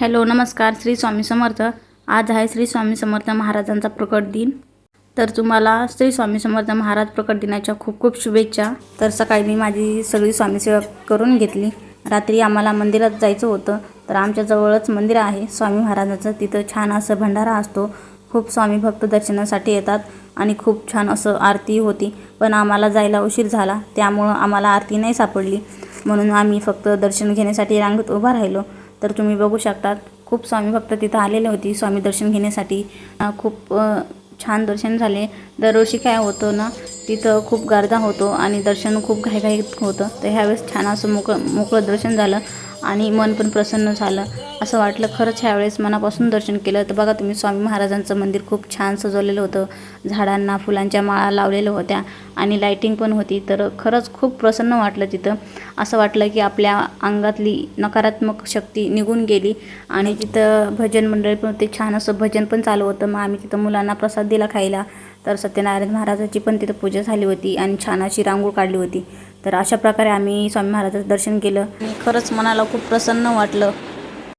Hello नमस्कार श्री स्वामी समर्थ. आज आहे श्री स्वामी समर्थ महाराजांचा प्रकट दिन. तर तुम्हाला श्री स्वामी समर्थ महाराज प्रकट दिनाच्या खूप खूप शुभेच्छा. तर सकाळी मी माझी सगळी स्वामीसेवा करून घेतली. रात्री आम्हाला मंदिरात जायचं होतं. तर आमच्याजवळच मंदिर आहे. स्वामी महाराजाचं तिथं छान असं भंडारा असतो. खूप स्वामी भक्त दर्शनासाठी येतात आणि खूप छान असं आरती होती. पण आम्हाला जायला उशीर झाला. त्यामुळं आम्हाला आरती नाही सापडली. म्हणून आम्ही फक्त दर्शन घेण्यासाठी रांगेत उभा राहिलो. तर तुम्ही बघू शकतात खूप स्वामी भक्त तिथं आलेले होती स्वामी दर्शन घेण्यासाठी. खूप छान दर्शन झाले. दरवर्षी काय होतं ना तिथं खूप गर्दा होतो आणि दर्शन खूप घाईघाईत होतं. तर ह्यावेळेस छान असं मोकळं मोकळं दर्शन झालं. आणि मन पण प्रसन्न झालं. असं वाटलं खरंच ह्यावेळेस मनापासून दर्शन केलं. तर बघा तुम्ही स्वामी महाराजांचं मंदिर खूप छान सजवलेलं होतं. झाडांना फुलांच्या माळा लावलेल्या होत्या आणि लाईटिंग पण होती. तर खरंच खूप प्रसन्न वाटलं तिथं. असं वाटलं की आपल्या अंगातली नकारात्मक शक्ती निघून गेली आणि तिथं भजन मंडळी पण ते छान असं भजन पण चालू होतं. मग आम्ही तिथं मुलांना प्रसाद दिला खायला. तर सत्यनारायण महाराजाची पण तिथं पूजा झाली होती आणि छान अशी रांगोळ काढली होती. तर अशा प्रकारे आम्ही स्वामी महाराजाचं दर्शन केलं. खरंच मनाला खूप प्रसन्न वाटलं.